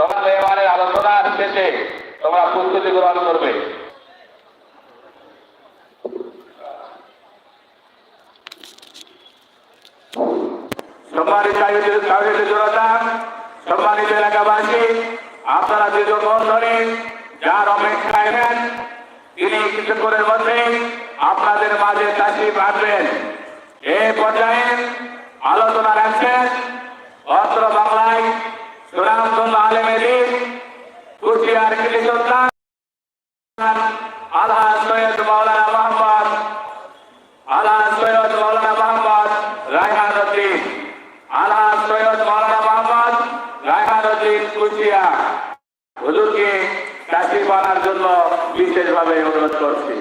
তোমার মেহমানের আলোচনার শেষে তোমরা প্রস্তুতি গ্রহণ করবে। সম্মানিত এলাকাবাসী, আপনারা দীর্ঘক্ষণ ধরে যার অপেক্ষায় নেন তিনি কিছুক্ষণের মধ্যে আপনাদের মাঝে চাষি বাঁধবেন এ পর্যায়ে আলোচনা রাখছেন অস্ত্র বাংলায় সুনামগঞ্জ আলেমেদিন কুচিয়ার কৃষি আল্লাহ সৈয়দ মৌলানা মোহাম্মদ আল্লাহ সৈয়দ মৌলানা মোহাম্মদ রায়হান উদ্দিন আল্লাহ সৈয়দ মৌলানা মোহাম্মদ রায়হান উদ্দিন কুচিয়া হুজুরকে চাকরি বানার জন্য বিশেষভাবে অনুরোধ করছি।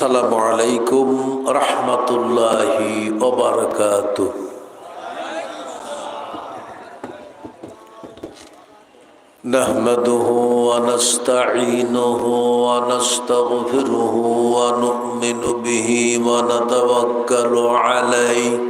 আসসালামু আলাইকুম রহমতুল্লাহি ওবরকাত نحمده ونستعينه ونستغفره ونؤمن به ونتوكل عليه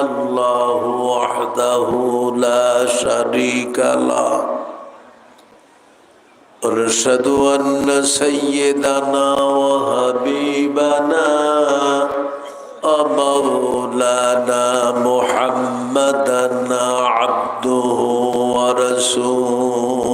الله وحده لا شريك له ونشهد أن سيدنا وحبيبنا ومولانا محمدا عبده ورسوله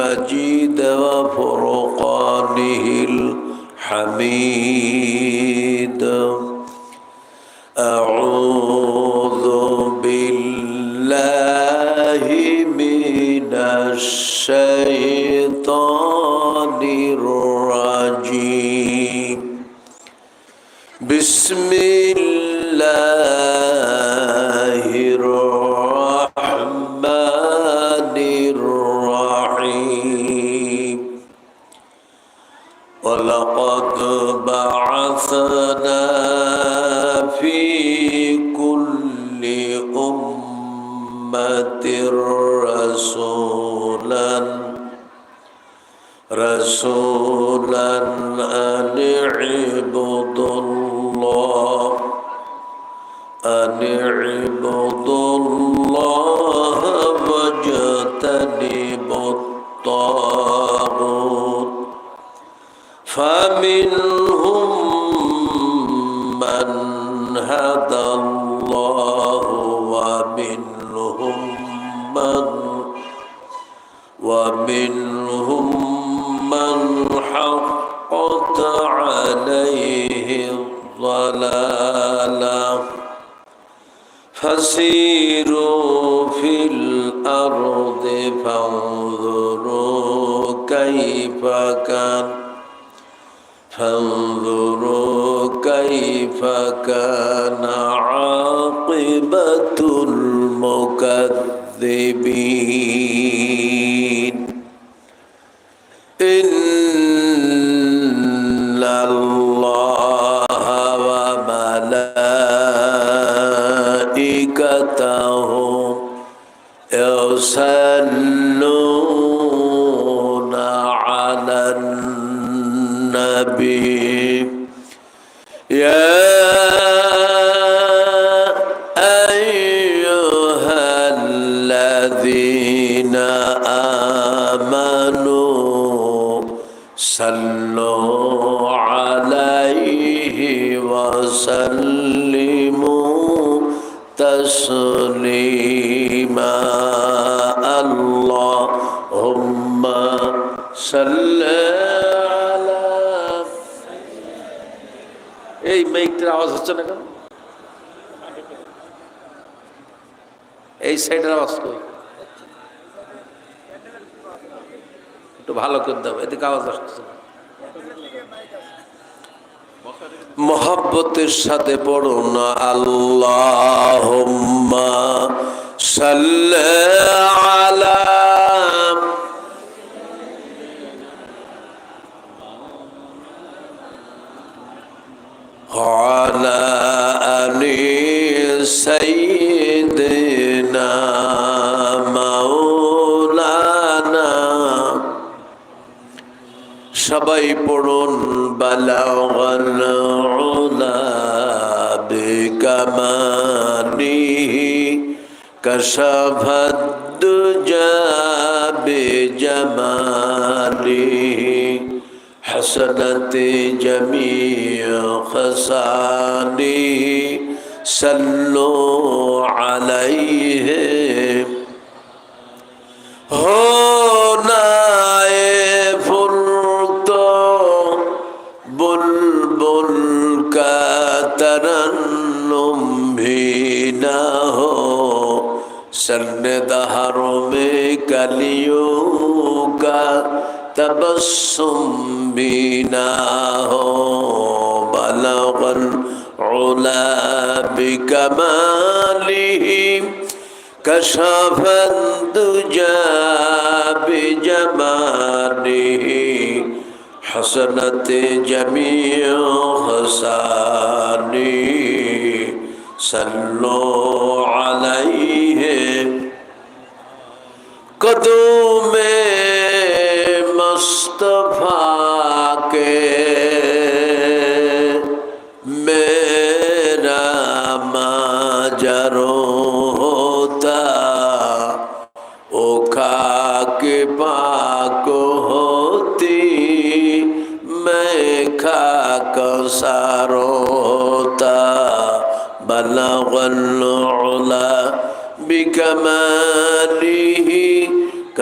المجيد وفرقانه الحميد. بعثنا في كل أمة رسولا رسولا أن اعبدوا الله أن اعبدوا الله واجتنبوا الطاغوت فمنهم هدى الله ومنهم من ومنهم من حقت عليه الضلالة. فسيروا في الأرض فانظروا كيف كان فانظروا كيف كان عاقبة المكذبين إن صل على এই মেঘটার আওয়াজ হচ্ছে না কেন এই সাইডের আওয়াজ কই একটু ভালো করে দাও এদিকে আওয়াজ আসছে না। মহব্বতের সাথে পড়ো না আল্লাহ আলা कलियों का तबस्सुम भी न हो बलगल उला बिकमालिही كشف الدجى بجماله حسنت جميع خصاله صلوا عليه कदों में मुस्तफ़ा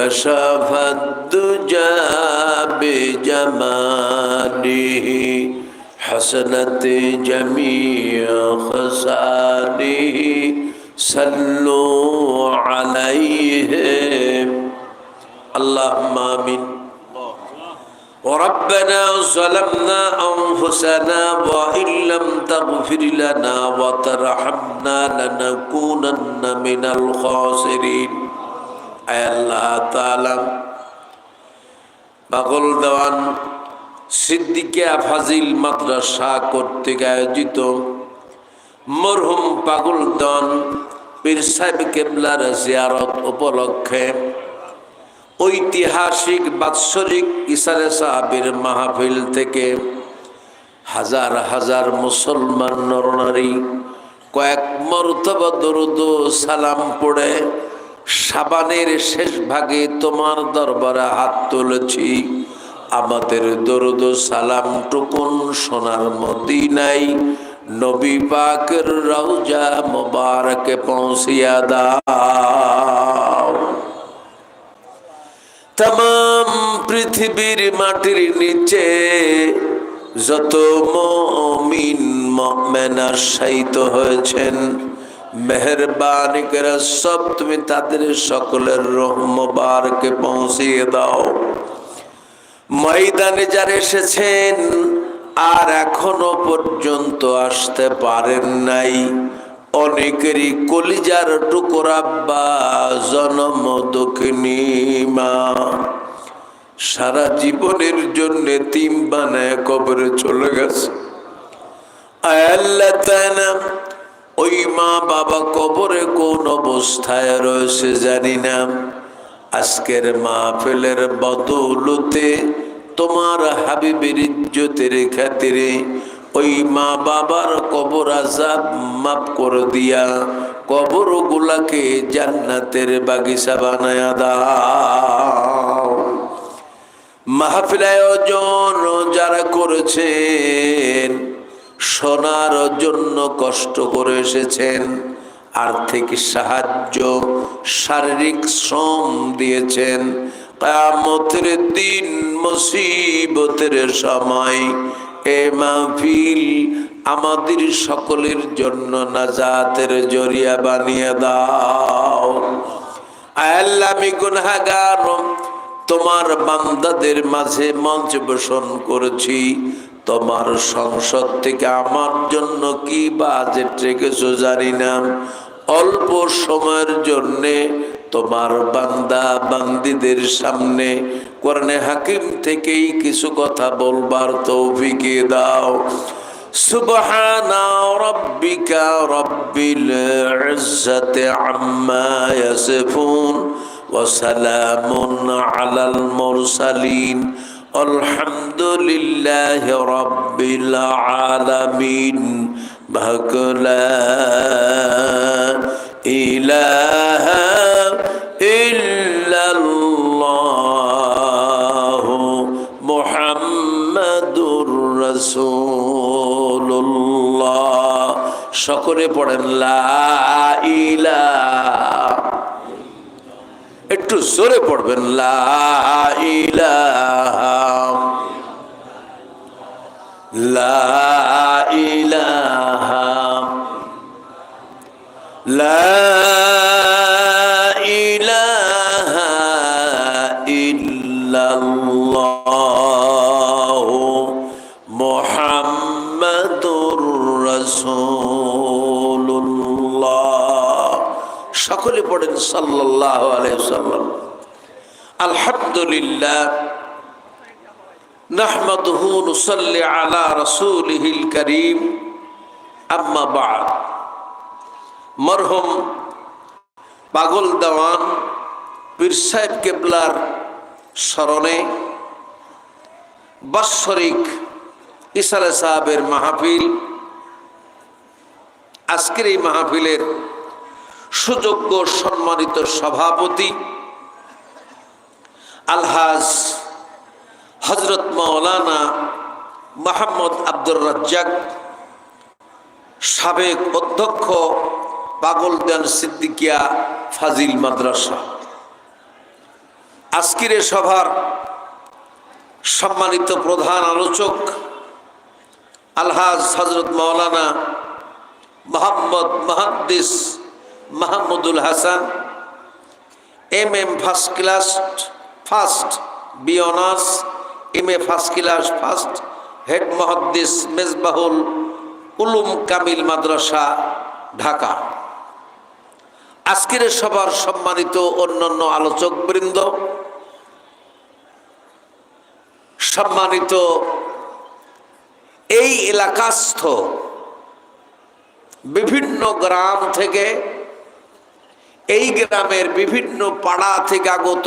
كشف الدجى بجماله حسنت جميع خصاله صلوا عليه اللهم آمين وربنا ظلمنا أنفسنا وإن لم تغفر لنا وترحمنا لنكونن من الخاسرين আল্লাহ তালাম পাগল দেওয়ান সিদ্দিকিয়া ফাজিল মাদ্রাসা কর্তৃক আয়োজিত মরহুম পাগল দন পীর সাহেব কেবলার জিয়ারত উপলক্ষে ঐতিহাসিক বাৎসরিক ইসারে সাহাবির মাহফিল থেকে হাজার হাজার মুসলমান নরনারী কয়েক মরতবা দরুদ সালাম পড়ে সাবানের শেষ ভাগে তোমার দরবারে হাত তুলেছি। আমাদের দরুদ সালাম টুকুন সোনার মদিনাই নবী পাকের রওজা মোবারকে পৌঁছিয়া দাও। তাম পৃথিবীর মাটির নিচে যত মমিন মেনার শায়িত হয়েছেন মেহরবানি করে সব তুমি তাদের সকলের রহমবারকে পৌঁছিয়ে দাও। ময়দানে যারা এসেছেন আর এখনও পর্যন্ত আসতে পারেন নাই, অনেকেরই কলিজার টুকরা বা জনম দক্ষিণী মা। সারা জীবনের জন্য তিন বানায় কবরে চলে গেছে। ওই মা বাবা কবরে কোন অবস্থায় রয়েছে জানি না। আজকের মাহফিলের বদৌলতে তোমার হাবিবের ইজ্জতের খাতিরে ওই মা বাবার কবর আজাব মাফ করে দিয়া কবরগুলাকে জান্নাতের বাগিচা বানায়া দাও। মাহফিল আয়োজন যারা করেছেন শোনার জন্য কষ্ট করে এসেছেন। আর্থিক সাহায্য, শারীরিক শ্রম দিয়েছেন। কামতের দিন মুসিবতের সময় এ মাহফিল আমাদের সকলের জন্য নাজাতের জরিয়া বানিয়ে দাও। আল্লাহ, আমি গুনাহগার। তোমার বান্দাদের মাঝে মঞ্চ পোষণ করেছি। তোমার সংসদ থেকে আমার জন্য কি বাজেট রেখেছো জানি না অল্প সময়ের জন্যে তোমার বান্দা বান্দিদের সামনে কোরআনে হাকিম থেকেই কিছু কথা বলবার তৌফিকে দাও سبحان ربك رب العزة عما يصفون وسلام على المرسلين আলহামদুলিল্লাহ রব্বিল আলামিন ভাকলা ইলাহা ইল্লাল্লাহ মুহাম্মাদুর রাসূলুল্লাহ। সকলে পড়েন লা ইলাহা একটু জোরে পড়বেন লা সকলে পড়েন সাল্লাল্লাহু আলাইহি সাল্লাম আলহামদুলিল্লাহ রাসূলিহিল কারীম। আম্মা বা'দ। মরহুম পাগল দেওয়ান, পীর সাহেব কেবলার স্মরণে বাৎসরিক ইসালে সাহেবের মাহফিল। আজকের এই মাহফিলের সুযোগ্য সম্মানিত সভাপতি আলহাজ হজরত মাওলানা মোহাম্মদ আব্দুর রাজ্জাক, সাবেক অধ্যক্ষ পাগলদান সিদ্দিকিয়া ফাজিল মাদ্রাসা। আজকের সভার সম্মানিত প্রধান আলোচক আলহাজ হজরত মাওলানা Mohammad মাহাদ্দিস Mahmudul Hasan M M first class, first B honours, M A first class, first head মহাদ্দিস মেজবাহুল উলুম কামিল মাদ্রাসা, ঢাকা। আজকের সবার সম্মানিত অন্যান্য আলোচক বৃন্দ সম্মানিত এই এলাকাস্থ বিভিন্ন গ্রাম থেকে এই গ্রামের বিভিন্ন পাড়া থেকে আগত,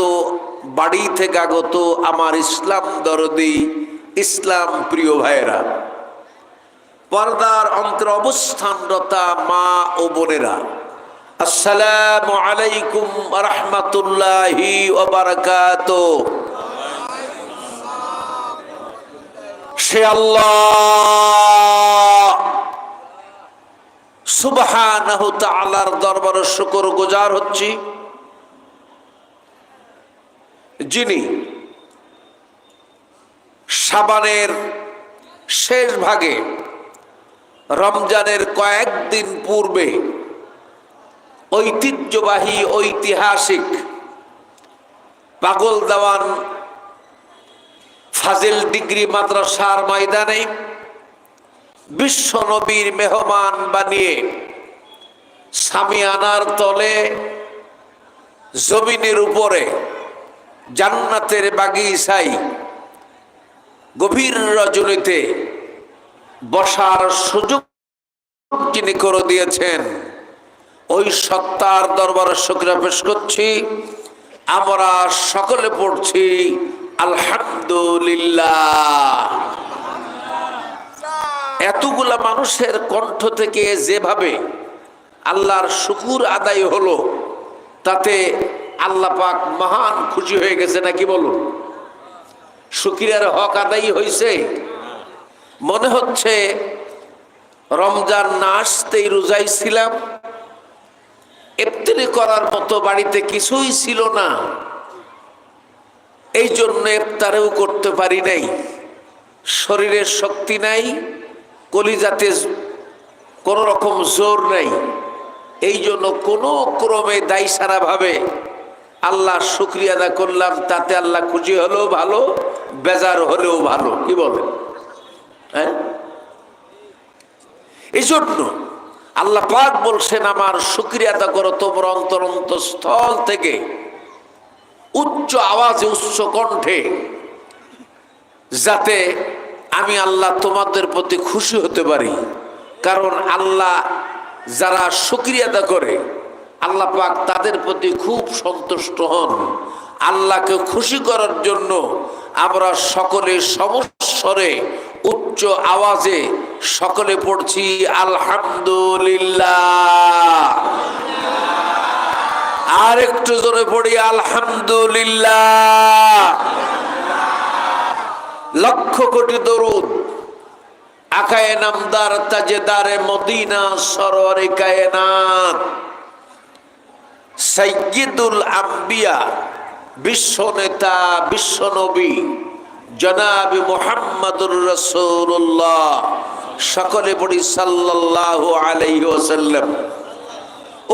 বাড়ি থেকে আগত আমার ইসলাম দরদি, ইসলাম প্রিয় ভাইয়েরা, পর্দার অন্তর অবস্থানরতা মা ও বোনেরা, আসসালামু আলাইকুম রহমতুল্লাহি সে আল্লাহ দরবারে শুকর গুজার হচ্ছি। যিনি সাবানের শেষ ভাগে রমজানের কয়েকদিন পূর্বে ঐতিহ্যবাহী, ঐতিহাসিক পাগল দেওয়ান ফাজিল ডিগ্রি মাদ্রাসার ময়দানে বিশ্ব নবীর মেহমান বানিয়ে সামিয়ানার তলে জমিনের উপরে জান্নাতের বাগিচাই গভীর রজনীতে বসার সুযোগ তিনি করে দিয়েছেন। ওই সত্তার দরবারে শুক্রিয়া পেশ করছি। আমরা সকলে পড়ছি, আলহামদুলিল্লাহ। এতগুলা মানুষের কণ্ঠ থেকে যেভাবে আল্লাহর শুকুর আদায় হলো, তাতে আল্লাহ পাক মহান খুশি হয়ে গেছে নাকি বলুন? শুকিরার হক আদায় হয়েছে মনে হচ্ছে রমজান না আসতেই রোজাই ছিলাম এফতারি করার মতো বাড়িতে কিছুই ছিল না। এই জন্য এফতারেও করতে পারি নাই, শরীরের শক্তি নাই কলিজাতে কোন রকম জোর নেই। এই জন্য কোনো ক্রমে দায়ী সারা ভাবে আল্লাহ শুক্রিয়া আদা করলাম, তাতে আল্লাহ খুশি হলেও ভালো, বেজার হলেও ভালো। কি বলে হ্যাঁ? এই জন্য আল্লাহ পাক বলছেন, আমার শুক্রিয়া আদা করো তোমরা অন্তরন্ত স্থল থেকে উচ্চ আওয়াজে, উচ্চ কণ্ঠে, যাতে আমি আল্লাহ তোমাদের প্রতি খুশি হতে পারি। কারণ আল্লাহ যারা শুক্রিয়া করে, আল্লাহ পাক তাদের প্রতি খুব সন্তুষ্ট হন। আল্লাহকে খুশি করার জন্য আমরা সকলে সমস্বরে, উচ্চ আওয়াজে সকলে পড়ছি, আলহামদুলিল্লাহ। আর একটু জোরে পড়ি, আলহামদুলিল্লাহ। লক্ষ কোটি দরুদ। আকায়ে নামদার তাজেদারে মদিনা সরোয়ারে কায়নাত। সৈয়দুল আম্বিয়া, বিশ্ব নেতা, বিশ্ব নবী, জনাবি মোহাম্মদুর রসুল্লাহ সকলে পড়ি সাল্লাল্লাহু আলাইহি ওয়াসাল্লাম।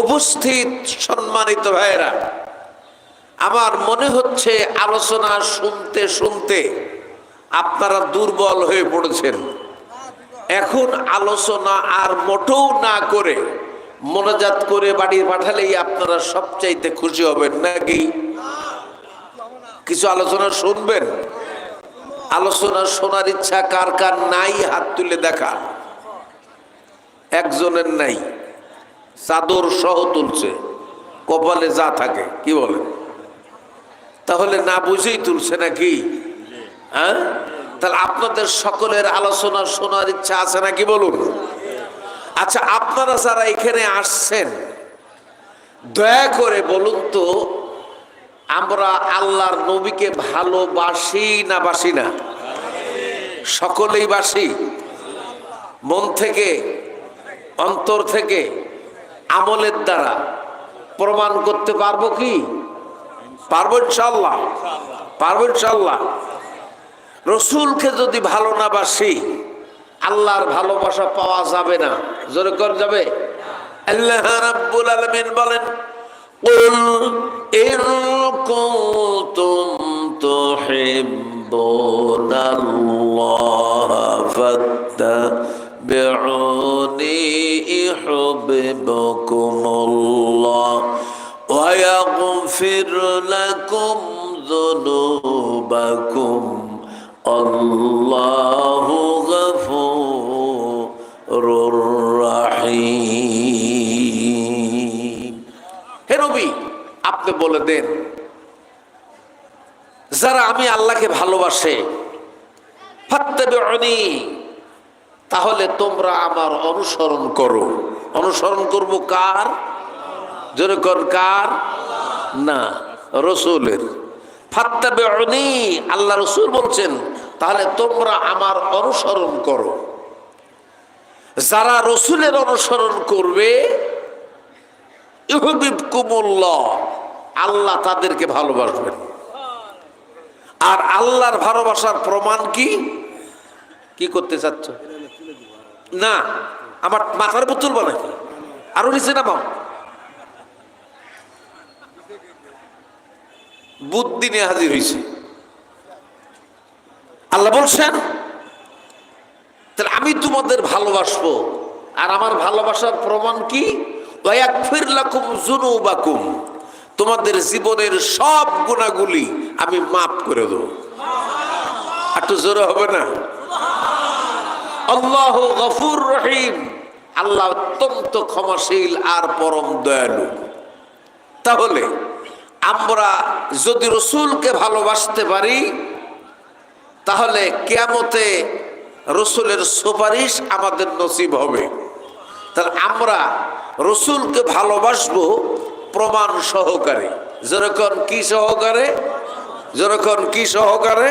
উপস্থিত সম্মানিত ভাইরা আমার মনে হচ্ছে আলোচনা শুনতে শুনতে আপনারা দুর্বল হয়ে পড়েছেন। এখন আলোচনা আর মোটেও না করে মনোজাত করে বাড়ি পাঠালেই আপনারা সবচাইতে খুশি হবেন নাকি? কিছু আলোচনা শুনবেন? আলোচনা শোনার ইচ্ছা কার কার নাই হাত তুলে দেখা একজনের নাই, চাদর সহ তুলছে, কপালে যা থাকে, কি বলে তাহলে না বুঝেই তুলছে নাকি? হ্যাঁ? তাহলে আপনাদের সকলের আলোচনা শোনার ইচ্ছা আছে নাকি বলুন? আচ্ছা আপনারা যারা এখানে আসছেন, দয়া করে বলুন তো, আমরা আল্লাহর নবীকে ভালোবাসি না বাসি না? সকলেই বাসি। মন থেকে, অন্তর থেকে, আমলের দ্বারা। প্রমাণ করতে পারব কি? পারব ইনশাল্লাহ পারব ইনশাল্লাহ রসুলকে যদি ভালো না বাসি আল্লাহর ভালোবাসা পাওয়া যাবে না জোরে কর যাবে আল্লাহ রাব্বুল আলামিন বলেন قل إن كنتم تحبون الله فاتبعوني يحببكم الله ويغفر لكم ذنوبكم الله غفور رحيم হে নবী আপনি বলে দেন যারা আমি আল্লাহকে ভালোবাসে ফাত্তাবিউনি তাহলে তোমরা আমার অনুসরণ করো অনুসরণ করব কার জোরে কর কার না রসুলের ফাত্তাবিউনি আল্লাহ রসুল বলছেন তাহলে তোমরা আমার অনুসরণ করো। যারা রসুলের অনুসরণ করবে আল্লাহ তাদেরকে ভালোবাসবেন। আর আল্লাহর ভালোবাসার প্রমাণ কি? কি করতে চাচ্ছ? না, আমার মাথার পুতুল বলে আরও নিচে নামাও। বুদ্ধি নিয়ে হাজির হয়েছে আল্লাহ বলছেন, তাহলে আমি তোমাদের ভালোবাসবো। আর আমার ভালোবাসার প্রমাণ কি? তোমাদের জীবনের সব গুণাগুলি আমি মাফ করে দেবো। একটু জোরে হবে না? আল্লাহ গফুর রহিম। আল্লাহ অত্যন্ত ক্ষমাশীল আর পরম দয়ালু। তাহলে আমরা যদি রসুলকে ভালোবাসতে পারি তাহলে কেয়ামতে রসুলের সুপারিশ আমাদের নসিব হবে। তাহলে আমরা রসুলকে ভালোবাসবো প্রমাণ সহকারে। যেরকম কি সহকারে? যেরকম কি সহকারে?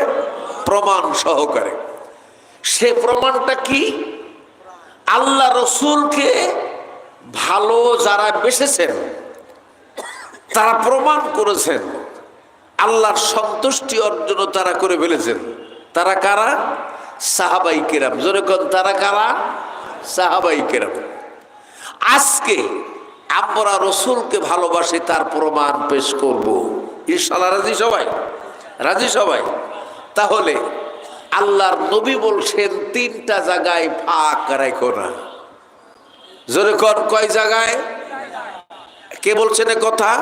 প্রমাণ সহকারে। সে প্রমাণটা কি? আল্লাহ রসুলকে ভালো যারা বেসেছেন, তারা প্রমাণ করেছেন। আল্লাহর সন্তুষ্টি অর্জন তারা করে ফেলেছেন। তারা কারা? সাহাবাই কেরাম। যেরকম তারা কারা? সাহাবাই কেরাম। আজকে আমরা রসুলকে ভালোবাসি, তার প্রমাণ পেশ করব। ইনশাল্লাহ রাজি সবাই? রাজি সবাই? তাহলে আল্লাহর নবী বলছেন, তিনটা জায়গায় ফাঁক রেখো না। জোরে কর কয় জায়গায়? কে বলছেন কথা?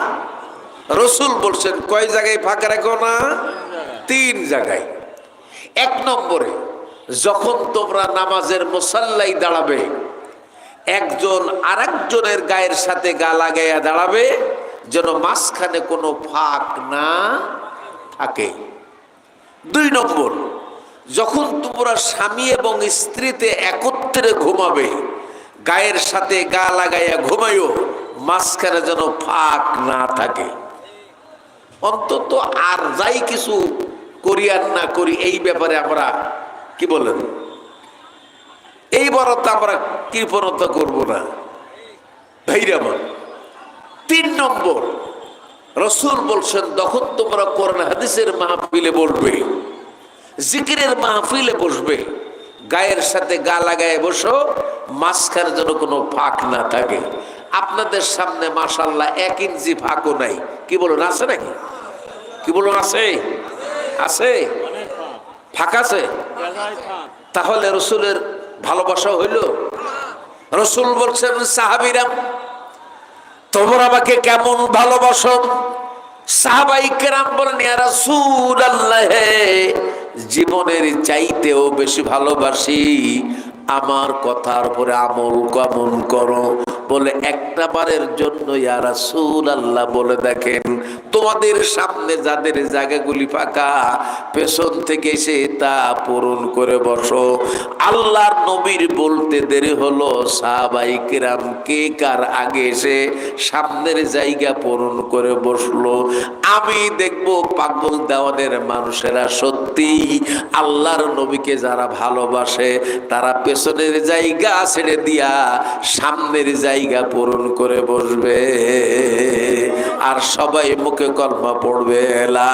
রসুল বলছেন, কয় জায়গায় ফাঁকা রেখো না? তিন জায়গায়। এক নম্বরে, যখন তোমরা নামাজের মুসাল্লাই দাঁড়াবে, একজন আরেকজনের গায়ের সাথে গা লাগাইয়া দাঁড়াবে, যেন মাঝখানে কোনো ফাঁক না থাকে। দুই নম্বর, যখন তোমরা স্বামী এবং স্ত্রীতে একত্রে ঘুমাবে, গায়ের সাথে গা লাগাইয়া ঘুমাইও, মাঝখানে যেন ফাঁক না থাকে। অন্তত আর যাই কিছু করি আর না করি, এই ব্যাপারে আমরা কি বলেন? এইবারও তো আমরা কৃপণতা করব না। ভাইরামান তিন নম্বর, রসুল বলছেন তখন তোমরা কোরআন হাদিসের মাহফিলে বসবে, জিকিরের মাহফিলে বসবে, গায়ের সাথে গা লাগায় বসো, মাঝখানে যেন কোনো ফাঁক না থাকে। আপনাদের সামনে মাসাল্লাহ এক ইঞ্চি ফাঁকও নাই। কি বলুন, আছে নাকি? কি বলুন, আছে? আছে? ফাঁক আছে? তাহলে রসুলের ভালোবাসা হইল। রসুল বলছেন সাহাবিরাম তোমরা আমাকে কেমন ভালোবাসো? সাহাবাই কেরাম বলেন রাসূল আল্লাহ জীবনের চাইতেও বেশি ভালোবাসি। আমার কথার উপরে আমল কেমন করো। বলে একটা বারের জন্য ইয়া রাসূল আল্লাহ বলে দেখেন, তোমাদের সামনে যাদের জায়গাগুলি ফাঁকা, পেছন থেকে এসে তা পূরণ করে বসো। আল্লাহর নবীর বলতে দেরি হলো, সাহাবাই কিরাম কে কার আগে এসে সামনের জায়গা পূরণ করে বসল। আমি দেখব পাগল দেওয়ানের মানুষেরা সত্যি আল্লাহর নবীকে যারা ভালোবাসে, তারা পেছনের জায়গা ছেড়ে দিয়া সামনের জায়গা পূরণ করে বসবে। আর সবাই মুখে কলমা পড়বে, লা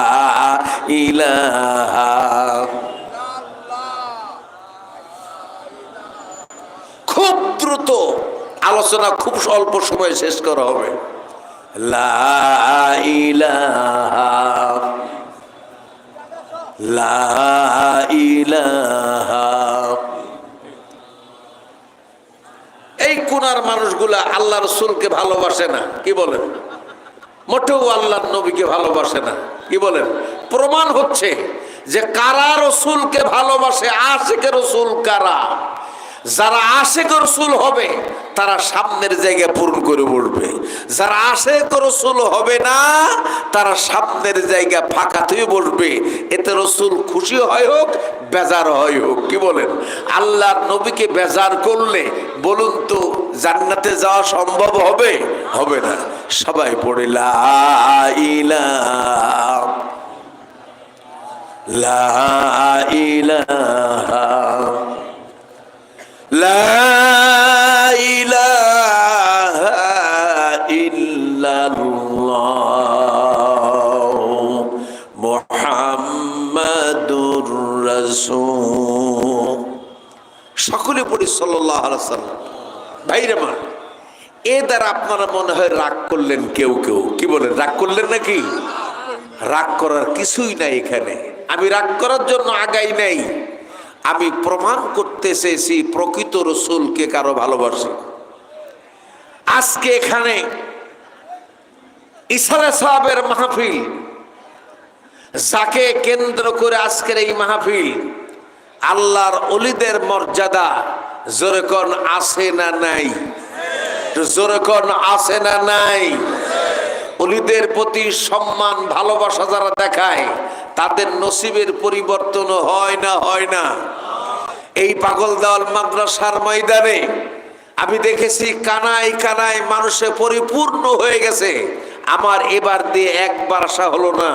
খুব দ্রুত আলোচনা খুব অল্প সময় শেষ করা হবে। লা ইলাহা, লা এই কোনার মানুষগুলা আল্লাহ রসুলকে ভালোবাসে না। কি বলেন? মোটেও আল্লাহ নবীকে ভালোবাসে না। কি বলেন? প্রমাণ হচ্ছে যে কারা রসুলকে ভালোবাসে আশেকে রসুল কারা? যারা আশেক রসুল হবে, তারা সামনের জায়গায় পূরণ করে বসবে যারা আশেক রসুল হবে না, তারা সামনের জায়গা ফাঁকাতেই বসবে এতে রসুল খুশি হয় হোক, বেজার হয় হোক। কি বলেন? আল্লাহর নবীকে বেজার করলে বলুন তো, জান্নাতে যাওয়া সম্ভব হবে? হবে না। সবাই পড়ে লা ইলাহা لا إله إلا الله محمد رسول সকলে পড়ি সাল্লাহ সাল্লাম ভাইরে মা এ দ্বারা আপনারা মনে হয় রাগ করলেন কেউ কেউ কি বলেন রাগ করলেন নাকি রাগ করার কিছুই নাই এখানে আমি রাগ করার জন্য আগাই নাই আমি প্রমাণ করতে চেয়েছি, প্রকৃত রসুলকে কারও ভালোবাসি। আজকে এখানে ইসারা সাহেবের মাহফিল, যাকে কেন্দ্র করে আজকের এই মাহফিল, আল্লাহর অলিদের মর্যাদা জোরেকন আছে না নাই? জোরেকন আছে না নাই? অলিদের প্রতি সম্মান, ভালোবাসা যারা দেখায়, তাদের নসিবের পরিবর্তন হয় না হয় না। এই পাগল দেওয়াল মাদ্রাসার ময়দানে, আমি দেখেছি কানায় কানায় মানুষে পরিপূর্ণ হয়ে গেছে। আমার এবার দিয়ে একবার আসা হলো না।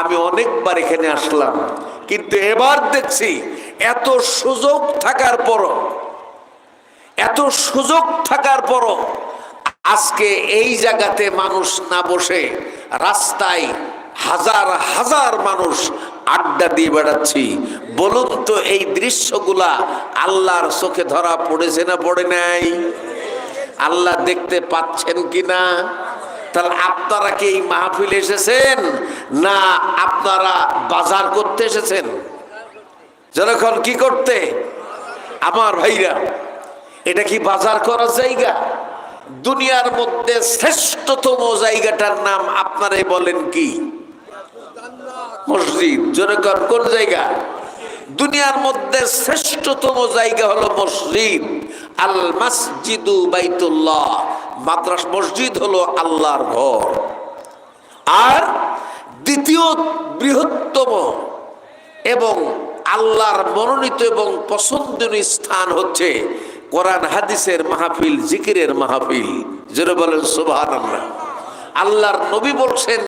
আমি অনেকবার এখানে আসলাম। কিন্তু এবার দেখছি এত সুযোগ থাকার পরও, এত সুযোগ থাকার পরও আজকে এই জায়গাতে মানুষ না বসে রাস্তায় হাজার হাজার মানুষ আড্ডা দিয়ে বেড়াচ্ছি। বলুন তো এই দৃশ্যগুলা আল্লাহর চোখে ধরা পড়েছে না পড়ে নাই? আল্লাহ দেখতে পাচ্ছেন কি না? তাহলে আপনারা কি এই মাহফিল এসেছেন না আপনারা বাজার করতে এসেছেন? যখন কি করতে? আমার ভাইরা, এটা কি বাজার করার জায়গা? দুনিয়ার মধ্যে শ্রেষ্ঠতম জায়গাটার নাম আপনারাই বলেন কি? মসজিদ। জনগণ কোন জায়গা? দুনিয়ার মধ্যে শ্রেষ্ঠতম জায়গা হলো মসজিদ। আল মসজিদু বাইতুল্লাহ। মাদ্রাস মসজিদ হলো আল্লাহর ঘর। আর দ্বিতীয় বৃহত্তম এবং আল্লাহর মনোনীত এবং পছন্দনীয় স্থান হচ্ছে কোরআন হাদিসের মাহফিল জিকিরের মাহফিল। যেটা বলেন সুবাহ আল্লাহর নবী বলছেন